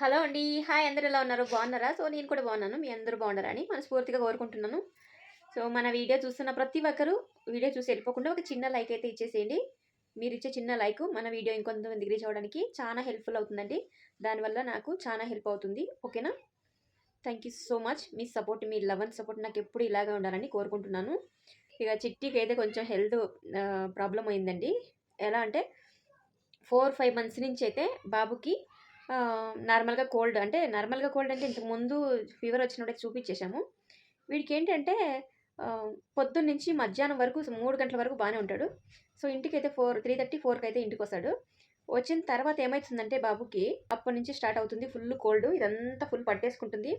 Hello అండి. Hi అందరు ఎలా ఉన్నారు? బాగున్నారా? సో నేను కూడా బాగున్నాను. మీ అందరూ బాగున్నారని మనస్ఫూర్తిగా కోరుకుంటున్నాను. సో మన వీడియో చూస్తున్న ప్రతి ఒక్కరూ వీడియో చూసి వెళ్ళిపోకుండా ఒక చిన్న లైక్ అయితే ఇచ్చేసేయండి. మీరు ఇచ్చే చిన్న లైక్ మన వీడియో ఇంకొంతమంది రీచ్ అవ్వడానికి చాలా హెల్ప్ఫుల్ అవుతుందండి. దానివల్ల నాకు చాలా హెల్ప్ అవుతుంది. ఓకేనా? Thank you so much. Me support మీ లవ్ అండ్ సపోర్ట్ నాకు ఎప్పుడు ఇలాగే ఉండాలని కోరుకుంటున్నాను. ఇక చిట్టికి అయితే కొంచెం హెల్త్ ప్రాబ్లం అయిందండి. ఎలా అంటే ఫోర్ ఫైవ్ మంత్స్ నుంచి అయితే బాబుకి నార్మల్గా కోల్డ్ అంటే నార్మల్గా కోల్డ్ అంటే ఇంతకు ముందు ఫీవర్ వచ్చినప్పుడు చూపించేశాము. వీడికి ఏంటంటే పొద్దున్న నుంచి మధ్యాహ్నం వరకు మూడు గంటల వరకు బాగానే ఉంటాడు. సో ఇంటికి అయితే ఫోర్ త్రీ థర్టీ ఫోర్కి అయితే ఇంటికి వస్తాడు వచ్చిన తర్వాత ఏమవుతుందంటే బాబుకి అప్పటి నుంచి స్టార్ట్ అవుతుంది ఫుల్ కోల్డ్. ఇదంతా ఫుల్ పట్టేసుకుంటుంది.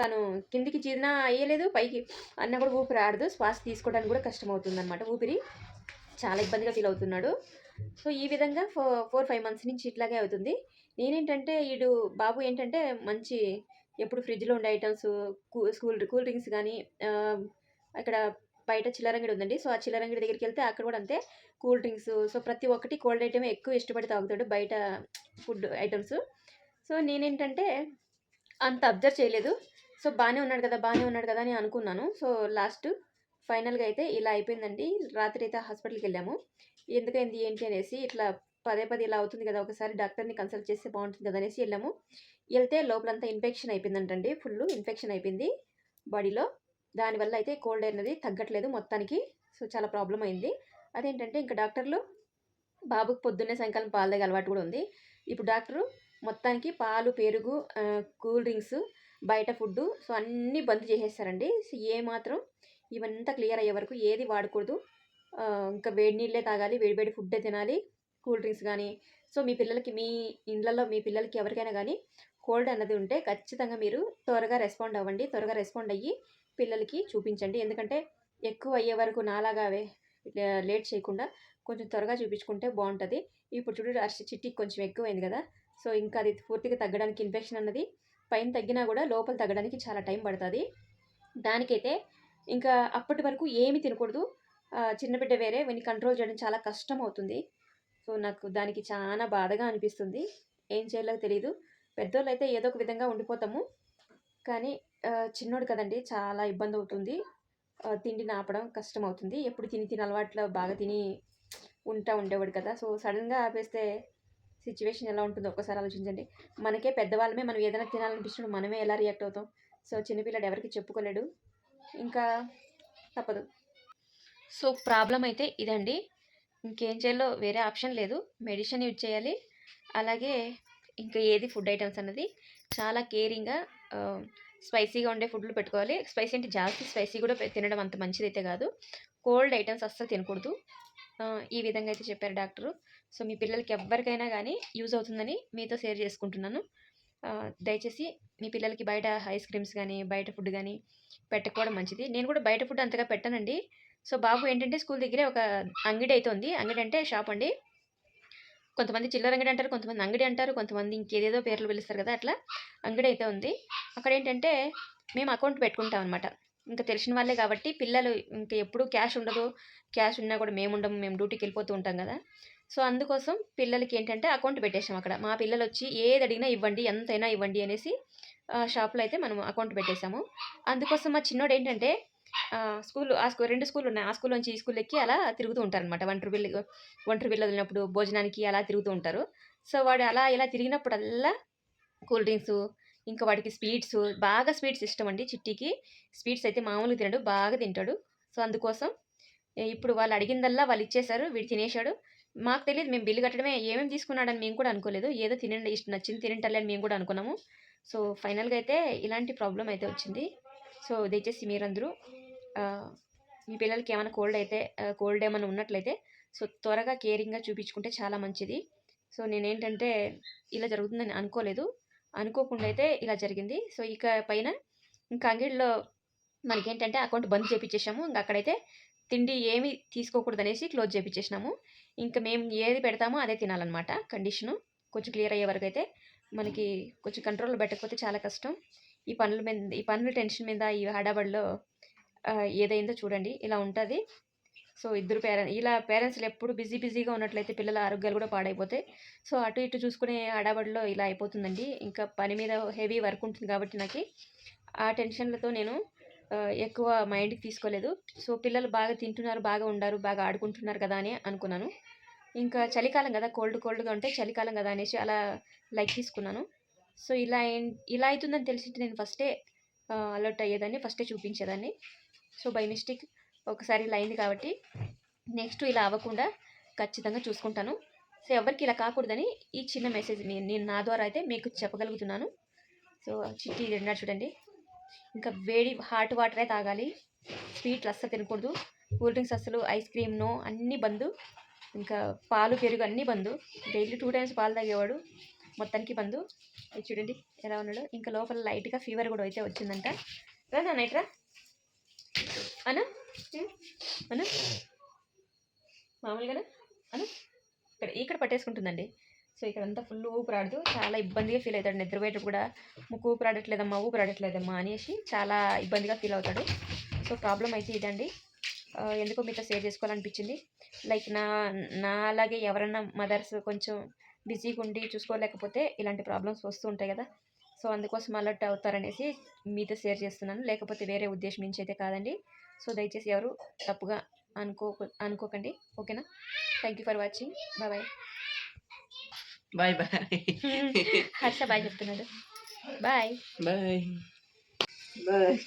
తను కిందికి జీర్ణ అయ్యలేదు పైకి అన్న కూడా ఊపిరి ఆడదు. శ్వాస తీసుకోవడానికి కూడా కష్టం అవుతుంది అనమాట ఊపిరి. చాలా ఇబ్బందిగా ఫీల్ అవుతున్నాడు. సో ఈ విధంగా ఫోర్ ఫైవ్ మంత్స్ నుంచి ఇట్లాగే అవుతుంది. నేనేంటంటే వీడు బాబు ఏంటంటే మంచి ఎప్పుడు ఫ్రిడ్జ్లో ఉండే ఐటమ్స్ కూల్ కూల్ డ్రింక్స్ కానీ అక్కడ బయట చిల్లరంగిడి ఉందండి. సో ఆ చిల్లరంగిడి దగ్గరికి వెళ్తే అక్కడ కూడా అంతే కూల్ డ్రింక్స్. సో ప్రతి ఒక్కటి కోల్డ్ ఐటమే ఎక్కువ ఇష్టపడి తాగుతాడు బయట ఫుడ్ ఐటమ్స్. సో నేనేంటంటే అంత అబ్జర్వ్ చేయలేదు. సో బాగానే ఉన్నాడు కదా బాగానే ఉన్నాడు కదా అని అనుకున్నాను. సో లాస్ట్ ఫైనల్గా అయితే ఇలా అయిపోయిందండి. రాత్రి అయితే హాస్పిటల్కి వెళ్ళాము ఎందుకైంది ఏంటి అనేసి ఇట్లా పదే పదే ఇలా అవుతుంది కదా ఒకసారి డాక్టర్ని కన్సల్ట్ చేస్తే బాగుంటుంది కదా అనేసి వెళ్ళాము. వెళ్తే లోపలంతా ఇన్ఫెక్షన్ అయిపోయిందంటండి ఫుల్ ఇన్ఫెక్షన్ అయిపోయింది బాడీలో. దానివల్ల అయితే కోల్డ్ అనేది తగ్గట్లేదు మొత్తానికి సో చాలా ప్రాబ్లం అయింది. అదేంటంటే ఇంకా డాక్టర్లు బాబుకు పొద్దున్నే సాయంకాలం పాలు తాగే అలవాటు కూడా ఉంది. ఇప్పుడు డాక్టరు మొత్తానికి పాలు పెరుగు కూల్ డ్రింక్స్ బయట ఫుడ్ సో అన్నీ బంద్ చేసేస్తారండి సో ఏ మాత్రం ఇవంతా క్లియర్ అయ్యే వరకు ఏది వాడకూడదు. ఇంకా వేడి నీళ్ళే తాగాలి వేడి వేడి ఫుడ్డే తినాలి. కూల్ డ్రింక్స్ కానీ సో మీ పిల్లలకి మీ ఇండ్లలో మీ పిల్లలకి ఎవరికైనా కానీ కోల్డ్ అన్నది ఉంటే ఖచ్చితంగా మీరు త్వరగా రెస్పాండ్ అవ్వండి. త్వరగా రెస్పాండ్ అయ్యి పిల్లలకి చూపించండి. ఎందుకంటే ఎక్కువ అయ్యే వరకు నాలాగా లేట్ చేయకుండా కొంచెం త్వరగా చూపించుకుంటే బాగుంటుంది. ఇప్పుడు చూడు అర్ష చిట్టి కొంచెం ఎక్కువైంది కదా సో ఇంకా అది పూర్తిగా తగ్గడానికి ఇన్ఫెక్షన్ అన్నది పైన తగ్గినా కూడా లోపల తగ్గడానికి చాలా టైం పడుతుంది. దానికైతే ఇంకా అప్పటి వరకు ఏమి తినకూడదు. చిన్నబిడ్డ చిన్న బిడ్డ వేరే వీని కంట్రోల్ చేయడం చాలా కష్టం అవుతుంది. సో నాకు దానికి చాలా బాధగా అనిపిస్తుంది. ఏం చేయాలో తెలియదు పెద్దోళ్ళు అయితే ఏదో ఒక విధంగా ఉండిపోతాము. కానీ చిన్నోడు కదండి చాలా ఇబ్బంది అవుతుంది. తిండిని తిండి నాపడం కష్టం అవుతుంది ఎప్పుడు తిని తిని అలవాట్లో బాగా తిని ఉంటా ఉండేవాడు కదా. సో సడన్గా ఆపేస్తే సిచ్యువేషన్ ఎలా ఉంటుందో ఒక్కసారి ఆలోచించండి. మనకే పెద్దవాళ్ళమే మనం ఏదైనా తినాలనిపించినప్పుడు మనమే ఎలా రియాక్ట్ అవుతాం? సో చిన్నపిల్లడు ఎవరికి చెప్పుకోలేడు. ఇంకా తప్పదు. సో ప్రాబ్లం అయితే ఇదండి. ఇంకేం చేయాలో వేరే ఆప్షన్ లేదు. మెడిసిన్ యూజ్ చేయాలి. అలాగే ఇంకా ఏది ఫుడ్ ఐటమ్స్ అన్నది చాలా కేరింగ్గా స్పైసీగా ఉండే ఫుడ్లు పెట్టుకోవాలి. స్పైసీ అంటే జాస్తి స్పైసీ కూడా తినడం అంత మంచిది అయితే కాదు. కోల్డ్ ఐటమ్స్ అస్సలు తినకూడదు. ఈ విధంగా అయితే చెప్పారు డాక్టరు. సో మీ పిల్లలకి ఎవరికైనా కానీ యూజ్ అవుతుందని మీతో షేర్ చేసుకుంటున్నాను. దయచేసి మీ పిల్లలకి బయట ఐస్ క్రీమ్స్ కానీ బయట ఫుడ్ కానీ పెట్టకపోవడం మంచిది. నేను కూడా బయట ఫుడ్ అంతగా పెట్టనండి. సో బాబు ఏంటంటే స్కూల్ దగ్గరే ఒక అంగడి అయితే ఉంది అంగడి అంటే షాప్ అండి. కొంతమంది చిల్లర అంగడి అంటారు కొంతమంది అంగడి అంటారు కొంతమంది ఇంకేదేదో పేర్లు పిలుస్తారు కదా అట్లా అంగడి అయితే ఉంది అక్కడ ఏంటంటే మేము అకౌంట్ పెట్టుకుంటాం అనమాట ఇంకా తెలిసిన వాళ్ళే కాబట్టి పిల్లలు ఇంకా ఎప్పుడు క్యాష్ ఉండదు. క్యాష్ ఉన్నా కూడా మేము ఉండము మేము డ్యూటీకి వెళ్ళిపోతూ ఉంటాం కదా. సో అందుకోసం పిల్లలకి ఏంటంటే అకౌంట్ పెట్టేసాం అక్కడ. మా పిల్లలు వచ్చి ఏది అడిగినా ఇవ్వండి ఎంతైనా ఇవ్వండి అనేసి ఆ, షాప్లో అయితే మనం అకౌంట్ పెట్టేశాము. అందుకోసం మా చిన్నోడు ఏంటంటే స్కూల్ ఆ స్కూల్ రెండు స్కూల్ ఉన్నాయి. ఆ స్కూల్ నుంచి ఈ స్కూల్ ఎక్కి అలా తిరుగుతూ ఉంటారు అనమాట ఒంటరి పిల్ల ఒంటరి పిల్లలు వెళ్ళినప్పుడు భోజనానికి అలా తిరుగుతూ ఉంటారు. సో వాడు అలా ఇలా తిరిగినప్పుడల్లా కూల్ డ్రింక్స్ ఇంకా వాడికి స్వీట్స్ బాగా స్వీట్స్ ఇష్టం అండి చిట్టికి. స్వీట్స్ అయితే మామూలుగా తినడు బాగా తింటాడు. సో అందుకోసం ఇప్పుడు వాళ్ళు అడిగిందల్లా వాళ్ళు ఇచ్చేశారు వీడు తినేశాడు. మాకు తెలియదు మేము బిల్లు కట్టడమే ఏమేమి తీసుకున్నాడని మేము కూడా అనుకోలేదు. ఏదో తినండి ఇష్టం నచ్చింది తినంటలే అని మేము కూడా అనుకున్నాము. సో ఫైనల్గా అయితే ఇలాంటి ప్రాబ్లం అయితే వచ్చింది. సో దయచేసి మీరందరూ మీ పిల్లలకి ఏమైనా కోల్డ్ అయితే కోల్డ్ ఏమైనా ఉన్నట్లయితే సో త్వరగా కేరింగ్గా చూపించుకుంటే చాలా మంచిది. సో నేనేంటంటే ఇలా జరుగుతుందని అనుకోలేదు. అనుకోకుండా అయితే ఇలా జరిగింది. సో ఇక పైన ఇంకా అంగిడిలో మనకేంటంటే అకౌంట్ బంద్ చేపించేసాము ఇంకా అక్కడైతే తిండి ఏమి తీసుకోకూడదు అనేసి క్లోజ్ చేపించేసినాము ఇంకా మేము ఏది పెడతామో అదే తినాలన్నమాట కండిషను. కొంచెం క్లియర్ అయ్యే వరకు అయితే మనకి కొంచెం కంట్రోల్లో పెట్టకపోతే చాలా కష్టం. ఈ పనుల మీద ఈ పనుల టెన్షన్ మీద ఈ హడాబడిలో ఏదైందో చూడండి. ఇలా ఉంటుంది. సో ఇద్దరు పేరెంట్స్ ఇలా పేరెంట్స్లు ఎప్పుడు బిజీ బిజీగా ఉన్నట్లయితే పిల్లల ఆరోగ్యాలు కూడా పాడైపోతాయి. సో అటు ఇటు చూసుకునే హడాబడిలో ఇలా అయిపోతుందండి. ఇంకా పని మీద హెవీ వర్క్ ఉంటుంది కాబట్టి నాకు. ఆ టెన్షన్లతో నేను ఎక్కువ మైండ్కి తీసుకోలేదు. సో పిల్లలు బాగా తింటున్నారు బాగా ఉండారు బాగా ఆడుకుంటున్నారు కదా అని అనుకున్నాను. ఇంకా చలికాలం కదా కోల్డ్ కోల్డ్గా ఉంటే చలికాలం కదా అనేసి అలా లైక్ తీసుకున్నాను. సో ఇలా ఇలా అవుతుందని తెలిసింటే నేను ఫస్టే అలర్ట్ అయ్యేదాన్ని ఫస్టే చూపించేదాన్ని. సో బై మిస్టేక్ ఒకసారి ఇలా అయింది కాబట్టి నెక్స్ట్ ఇలా అవ్వకుండా ఖచ్చితంగా చూసుకుంటాను. సో ఎవరికి ఇలా కాకూడదని ఈ చిన్న మెసేజ్ నేను నా ద్వారా అయితే మీకు చెప్పగలుగుతున్నాను. సో చిట్టి రెండా చూడండి. ఇంకా వేడి హాట్ వాటరే తాగాలి. స్వీట్లు అస్సలు తినకూడదు. కూల్ డ్రింక్స్ అస్సలు ఐస్ క్రీమ్ నో అన్నీ బందు. ఇంకా పాలు పెరుగు అన్నీ బందు. డైలీ టూ టైమ్స్ పాలు తాగేవాడు మొత్తానికి బందు. చూడండి ఎలా ఉన్నాడు. ఇంకా లోపల లైట్గా ఫీవర్ కూడా అయితే వచ్చిందంట. రా నైట్ రా. అనా? అనా? మామూలుగానే? అనా? ఇక్కడ ఇక్కడ పట్టేసుకుంటుందండి. సో ఇక్కడ అంతా ఫుల్ ఊపిరాడదు. చాలా ఇబ్బందిగా ఫీల్ అవుతాడు. నిద్రపోయేటప్పుడు కూడా ముక్కు ఊపిరాడట్లేదమ్మా ఊపిరాడట్లేదమ్మా అనేసి చాలా ఇబ్బందిగా ఫీల్ అవుతాడు. సో ప్రాబ్లం అయితే ఇదండి. ఎందుకో మీతో షేర్ చేసుకోవాలనిపించింది. లైక్ నా నా అలాగే ఎవరన్నా మదర్స్ కొంచెం బిజీగా ఉండి చూసుకోలేకపోతే ఇలాంటి ప్రాబ్లమ్స్ వస్తూ ఉంటాయి కదా. సో అందుకోసం అలర్ట్ అవుతారనేసి మీతో షేర్ చేస్తున్నాను. లేకపోతే వేరే ఉద్దేశం నుంచి అయితే కాదండి. సో దయచేసి ఎవరు తప్పుగా అనుకో అనుకోకండి. ఓకేనా? Thank you for watching bye bye bye bye Harsha bye చెప్తున్నాడు. Bye bye bye